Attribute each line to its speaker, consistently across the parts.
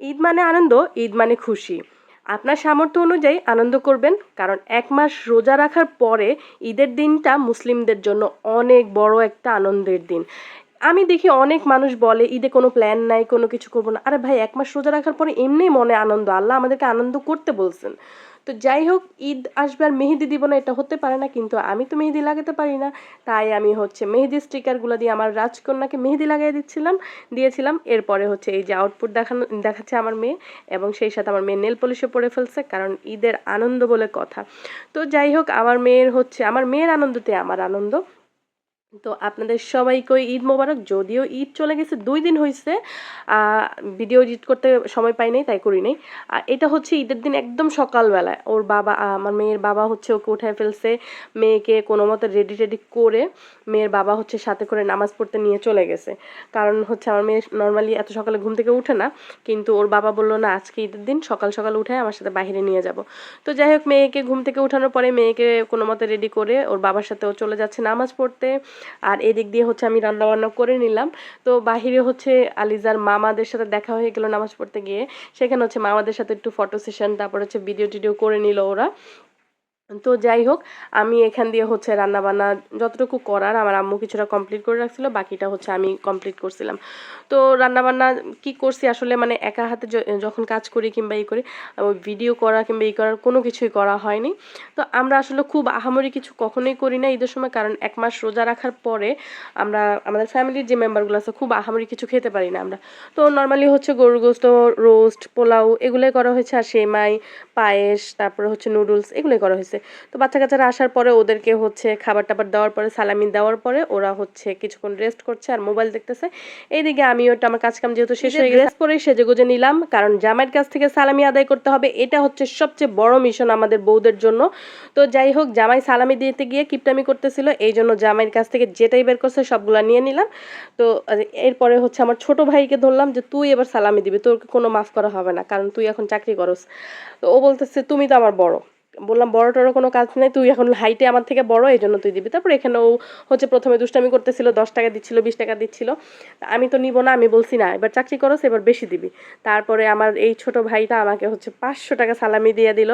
Speaker 1: ঈদ মানে আনন্দ, ঈদ মানে খুশি। আপনার সামর্থ্য অনুযায়ী আনন্দ করবেন, কারণ এক মাস রোজা রাখার পরে ঈদের দিনটা মুসলিমদের জন্য অনেক বড় একটা আনন্দের দিন। আমি দেখি অনেক মানুষ বলে, ঈদে কোনো প্ল্যান নাই, কোনো কিছু করব না। আরে ভাই, এক মাস রোজা রাখার পরে এমনি মনে আনন্দ, আল্লাহ আমাদেরকে আনন্দ করতে বলছেন। তো যাই হোক, ঈদ আসবে আর মেহেদি দিব না, এটা হতে পারে না, কিন্তু আমি তো মেহেদি লাগাতে পারি না। তাই আমি হচ্ছে মেহেদি স্টিকারগুলো দিয়ে আমার রাজকন্যাকে মেহেদি লাগিয়ে দিচ্ছিলাম, দিয়েছিলাম। এরপরে হচ্ছে এই যে আউটপুট দেখানো, দেখাচ্ছে আমার মেয়ে এবং সেই সাথে আমার মেয়ে নেল পলিশে পরে ফেলছে, কারণ ঈদের আনন্দ বলে কথা। তো যাই হোক, আমার মেয়ের হচ্ছে, আমার মেয়ের আনন্দতে আমার আনন্দ। তো আপনাদের সবাইকে ঈদ মোবারক। যদিও ঈদ চলে গেছে, দুই দিন হয়েছে ভিডিও এডিট করতে সময় পাই নাই, তাই করি নাই। আর এটা হচ্ছে ঈদের দিন একদম সকালবেলায়। ওর বাবা আমার মেয়ের বাবা হচ্ছে ওকে উঠায় ফেলছে। মেয়েকে কোনো মতো রেডি টেডি করে মেয়ের বাবা হচ্ছে সাথে করে নামাজ পড়তে নিয়ে চলে গেছে। কারণ হচ্ছে আমার মেয়ে নর্মালি এত সকালে ঘুম থেকে উঠে না। কিন্তু ওর বাবা বলল, না, আজকে ঈদের দিন সকাল সকাল উঠে আমার সাথে বাইরে নিয়ে যাব। তো যাই হোক, মেয়েকে ঘুম থেকে উঠানোর পরে মেয়েকে কোনো মতো রেডি করে ওর বাবার সাথে ও চলে যাচ্ছে নামাজ পড়তে। আর এদিক দিয়ে হচ্ছে আমি রান্না বান্না করে নিলাম। তো বাহিরে হচ্ছে আলিজার মামাদের সাথে দেখা হয়ে গেল নামাজ পড়তে গিয়ে। সেখানে হচ্ছে মামাদের সাথে একটু ফটো সেশন তারপর হচ্ছে ভিডিও টিডিও করে নিল ওরা। তো যাই হোক, আমি এখান দিয়ে হচ্ছে রান্না বান্না যতটুকু করার আমার আম্মু কিছুটা কমপ্লিট করে রাখছিল, বাকিটা হচ্ছে আমি কমপ্লিট করছিলাম। তো রান্না বান্না কি করছি আসলে মানে একা হাতে যখন কাজ করি কিংবা ই করি ভিডিও করা কিংবা ই করার কোনো কিছুই করা হয়নি। তো আমরা আসলে খুব আহামরি কিছু কখনোই করি না ঈদের সময়, কারণ এক মাস রোজা রাখার পরে আমরা, আমাদের ফ্যামিলির যে মেম্বারগুলো আছে, খুব আহামরি কিছু খেতে পারি না আমরা। তো নর্মালি হচ্ছে গরুর গোস্ত রোস্ট পোলাও এগুলোই করা হয়েছে, আর সেমাই, পায়েস, তারপরে হচ্ছে নুডলস এগুলোই করা হয়েছে। তো বাচ্চা কাচ্চারা আসার পরে ওদেরকে হচ্ছে খাবার টাবার দেওয়ার পরে সালামি দেওয়ার পরে ওরা হচ্ছে কিছুক্ষণ রেস্ট করছে আর মোবাইল দেখতেছে। এইদিকে আমি ওটা আমার কাজ কাম যেহেতু শেষ হয়ে গেছে। পরে সেজে গুজে নিলাম কারণ জামাইয়ের কাছ থেকে সালামি আদায় করতে হবে। এটা হচ্ছে সবচেয়ে বড় মিশন আমাদের বউদের জন্য। তো যাই হোক জামাই সালামি দিতে গিয়ে কিপটামি করতেছিল। এই জন্য জামাইয়ের কাছ থেকে যেটাই বের করছে সবগুলা নিয়ে নিলাম। তো এরপরে হচ্ছে আমার ছোট ভাইকে ধরলাম যে তুই এবার সালামি দিবি তোর কোনো মাফ করা হবে না কারণ তুই এখন চাকরি করস। তো ও বলতেছে তুমি তো আমার বড়। বললাম, বড় টড়ো কোনো কাজ নেই, তুই এখন হাইটে আমার থেকে বড়, এই জন্য তুই দিবি। তারপর ও হচ্ছে প্রথমে দুষ্টামি করতেছিল, দশ টাকা দিচ্ছিল, বিশ টাকা দিচ্ছিল। আমি তো নিব না, আমি বলছি, না, এবার চাকরি করো এবার বেশি দিবি। তারপরে আমার এই ছোট ভাইটা আমাকে হচ্ছে পাঁচশো টাকা সালামি দিয়ে দিল।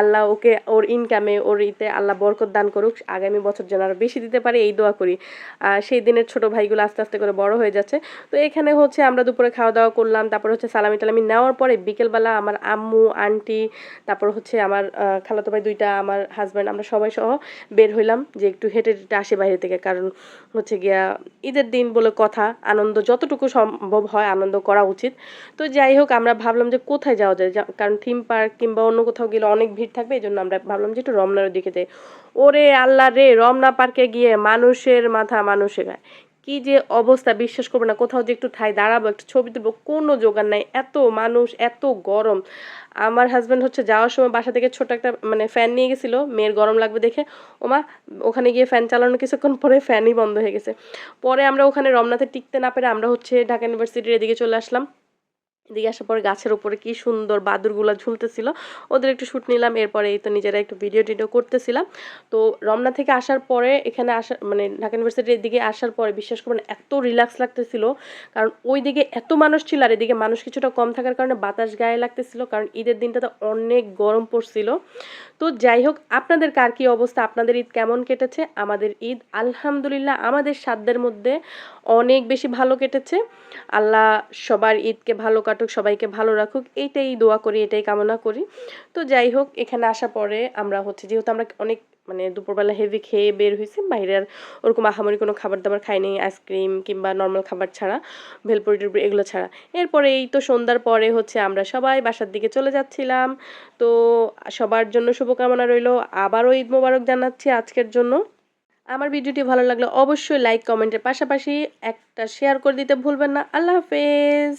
Speaker 1: আল্লাহ ওকে, ওর ইনকামে ওর ইতে আল্লাহ বরকত দান করুক, আগামী বছর যেন আরও বেশি দিতে পারে, এই দোয়া করি। সেই দিনের ছোট ভাইগুলো আস্তে আস্তে করে বড় হয়ে যাচ্ছে। তো এখানে হচ্ছে আমরা দুপুরে খাওয়া দাওয়া করলাম, তারপর হচ্ছে সালামি টালামি নেওয়ার পরে বিকেলবেলা আমার আম্মু, আন্টি, তারপর হচ্ছে আমার খালাতো ভাই, দুইটা আমার হাজব্যান্ড আমরা সবাই সহ বের হইলাম যে একটু হেঁটে হেঁটে আসে বাইরে থেকে। কারণ হচ্ছে গিয়া ঈদের দিন বলে কথা, আনন্দ যতটুকু সম্ভব হয় আনন্দ করা উচিত। তো যাই হোক, আমরা ভাবলাম যে কোথায় যাওয়া যায়? কারণ থিম পার্ক কিংবা অন্য কোথাও গেলে অনেক ভিড় থাকবে, এই জন্য আমরা ভাবলাম যে একটু রমনার দিকে যাই। ওরে আল্লাহ রে, রমনা পার্কে গিয়ে মানুষের মাথা মানুষের গায়ে। কি যে অবস্থা, বিশ্বাস করব না। কোথাও যে একটু ঠাই দাঁড়াবো, একটু ছবি তুলবো, কোনো জোগাড় নাই। এত মানুষ, এত গরম। আমার হাজব্যান্ড হচ্ছে যাওয়ার সময় বাসা থেকে ছোট একটা মানে ফ্যান নিয়ে গেছিল। মেয়ের গরম লাগবে দেখে। ওমা, ওখানে গিয়ে ফ্যান চালানো কিছুক্ষণ পরে ফ্যানই বন্ধ হয়ে গেছে। পরে আমরা ওখানে রমনাথে টিকতে না পেরে আমরা হচ্ছে ঢাকা ইউনিভার্সিটির এদিকে চলে আসলাম। এদিকে আসার পরে গাছের উপরে কি সুন্দর বাদুরগুলো ঝুলতেছিল। ওদের একটু শ্যুট নিলাম, এরপরে এই তো নিজেরা একটু ভিডিও টিডিও করতেছিলাম। তো রমনা থেকে আসার পরে, এখানে আসা মানে ঢাকা ইউনিভার্সিটির দিকে আসার পরে বিশ্বাস করবেন এত রিল্যাক্স লাগতেছিল, কারণ ওই দিকে এত মানুষ ছিল আর এদিকে মানুষ কিছুটা কম থাকার কারণে বাতাস গায়ে লাগতেছিল, কারণ ঈদের দিনটা তো অনেক গরম পড়ছিল। তো যাই হোক, আপনাদের কার কী অবস্থা? আপনাদের ঈদ কেমন কেটেছে? আমাদের ঈদ আলহামদুলিল্লাহ আমাদের সাধ্যের মধ্যে অনেক বেশি ভালো কেটেছে। আল্লাহ সবার ঈদকে ভালো কাটুক, সবাইকে ভালো রাখুক, এইটাই দোয়া করি, এটাই কামনা করি। তো যাই হোক, এখানে আসা পরে আমরা হচ্ছে, যেহেতু আমরা অনেক মানে দুপুরবেলা হেভি খেয়ে বের হয়েছি, বাইরে আর ওরকম আহামরি কোনো খাবার দাবার খাইনি আইসক্রিম কিংবা নর্মাল খাবার ছাড়া, ভেলপুরি টুপুরি এগুলো ছাড়া। এরপরে এই তো সন্ধ্যার পরে হচ্ছে আমরা সবাই বাসার দিকে চলে যাচ্ছিলাম। তো সবার জন্য শুভকামনা রইল। আবারও ঈদ মোবারক জানাচ্ছি আজকের জন্য। আমার ভিডিওটি ভালো লাগলে অবশ্যই লাইক কমেন্টের পাশাপাশি একটা শেয়ার করে দিতে ভুলবেন না। আল্লাহ হাফেজ।